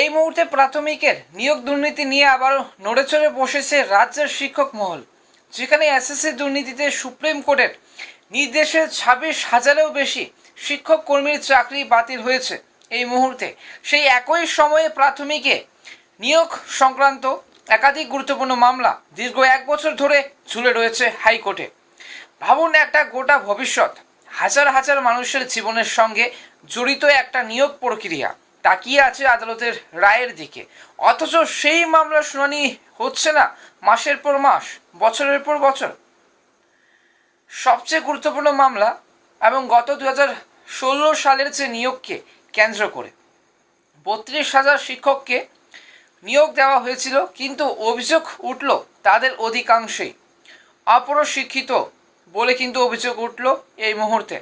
এই মুহূর্তে প্রাথমিকের নিয়োগ দুর্নীতি নিয়ে আবারও নড়েচড়ে বসেছে রাজ্যের শিক্ষক মহল, যেখানে এসএসসি দুর্নীতিতে সুপ্রিম কোর্টের নির্দেশে ছাব্বিশ হাজারেও বেশি শিক্ষক কর্মীর চাকরি বাতিল হয়েছে। এই মুহূর্তে সেই একই সময়ে প্রাথমিকে নিয়োগ সংক্রান্ত একাধিক গুরুত্বপূর্ণ মামলা দীর্ঘ এক বছর ধরে ঝুলে রয়েছে হাইকোর্টে। ভাবুন একটা গোটা ভবিষ্যৎ, হাজার হাজার মানুষের জীবনের সঙ্গে জড়িত একটা নিয়োগ প্রক্রিয়া। তাকিয়ে আছে আদালতের রায়ের দিকে। অথচ সেই মামলার শুনানি হচ্ছে না মাসের পর মাস, বছরের পর বছর। সবচেয়ে গুরুত্বপূর্ণ মামলা এবং গত দু হাজার ষোলো সালের যে নিয়োগকে কেন্দ্র করে। বত্রিশ হাজার শিক্ষককে নিয়োগ দেওয়া হয়েছিল, কিন্তু অভিযোগ উঠল তাদের অধিকাংশই অপরশিক্ষিত বলে কিন্তু অভিযোগ উঠল এই মুহূর্তে।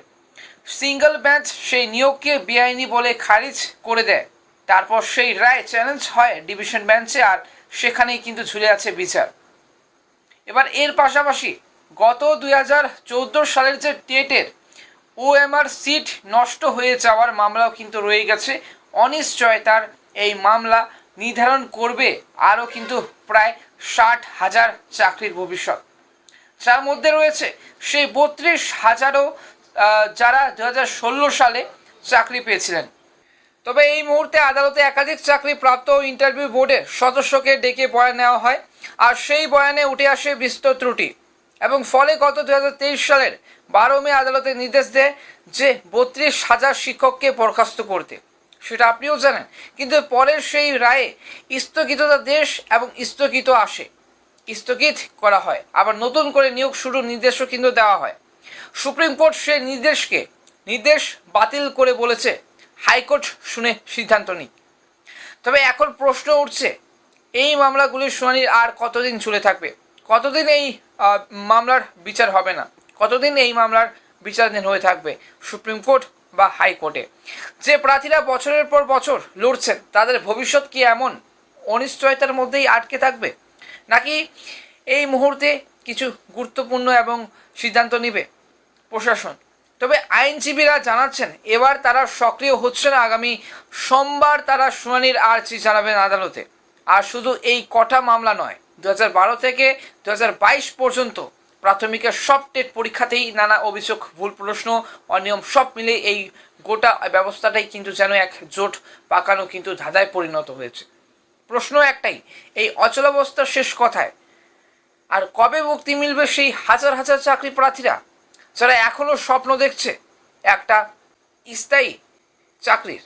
সিঙ্গেল বেঞ্চ সেই নিয়োগকে বেআইনি বলে খারিজ করে দেয়। তারপর সেই রায় চ্যালেঞ্জ হয় ডিভিশন বেঞ্চে আর সেখানেই কিন্তু ঝুলে আছে বিচার। এবার এর পাশাপাশি গত দুই সালের যে টেটের ওএমআর সিট নষ্ট হয়ে যাওয়ার মামলাও কিন্তু রয়ে গেছে। অনিশ্চয় তার এই মামলা নির্ধারণ করবে আরও কিন্তু প্রায় ষাট হাজার চাকরির ভবিষ্যৎ। যার মধ্যে রয়েছে সেই বত্রিশ হাজারও যারা দু হাজার ষোলো সালে চাকরি পেয়েছিলেন। তবে এই মুহূর্তে আদালতে একাধিক চাকরি প্রাপ্ত ইন্টারভিউ বোর্ডের সদস্যকে ডেকে বয়ান নেওয়া হয় আর সেই বয়ানে উঠে আসে বিস্তর ত্রুটি এবং ফলে গত দুহাজার তেইশ সালের বারো মে আদালতে নির্দেশ দেয় যে বত্রিশ হাজার শিক্ষককে বরখাস্ত করতে। সেটা আপনিও জানেন, কিন্তু পরের সেই রায়ে স্থগিততা দেশ এবং স্থগিত আসে। স্থগিত করা হয়, আবার নতুন করে নিয়োগ শুরু নির্দেশও কিন্তু দেওয়া হয়। সুপ্রিম কোর্ট সেই নির্দেশকে, নির্দেশ বাতিল করে বলেছে। হাইকোর্ট শুনে সিদ্ধান্ত নিক। তবে এখন প্রশ্ন উঠছে, এই মামলাগুলির শুনানির আর কতদিন চলে থাকবে? কতদিন এই মামলার বিচার হবে না? কতদিন এই মামলার বিচারাধীন হয়ে থাকবে সুপ্রিম কোর্ট বা হাইকোর্টে? যে প্রার্থীরা বছরের পর বছর লড়ছেন, তাদের ভবিষ্যৎ কি এমন? অনিশ্চয়তার মধ্যেই আটকে থাকবে? নাকি এই মুহূর্তে কিছু গুরুত্বপূর্ণ এবং সিদ্ধান্ত নেবে? প্রশাসন। তবে আইনজীবীরা জানাচ্ছেন, এবার তারা সক্রিয় হচ্ছে না আগামী সোমবার তারা শুনানির আর্জি জানাবেন আদালতে। আর শুধু এই কটা মামলা নয় দু বারো থেকে দু হাজার বাইশ পর্যন্ত প্রাথমিকের সব টেট পরীক্ষাতেই নানা অভিযোগ, ভুল প্রশ্ন, অনিয়ম সব মিলে এই গোটা ব্যবস্থাটাই কিন্তু যেন এক জোট পাকানো কিন্তু ধাঁধায় পরিণত হয়েছে। প্রশ্ন একটাই, এই অচলাবস্থার শেষ কথায় আর কবে মুক্তি মিলবে সেই হাজার হাজার চাকরি প্রার্থীরা? যারা এখনও স্বপ্ন দেখছে একটা স্থায়ী চাকরির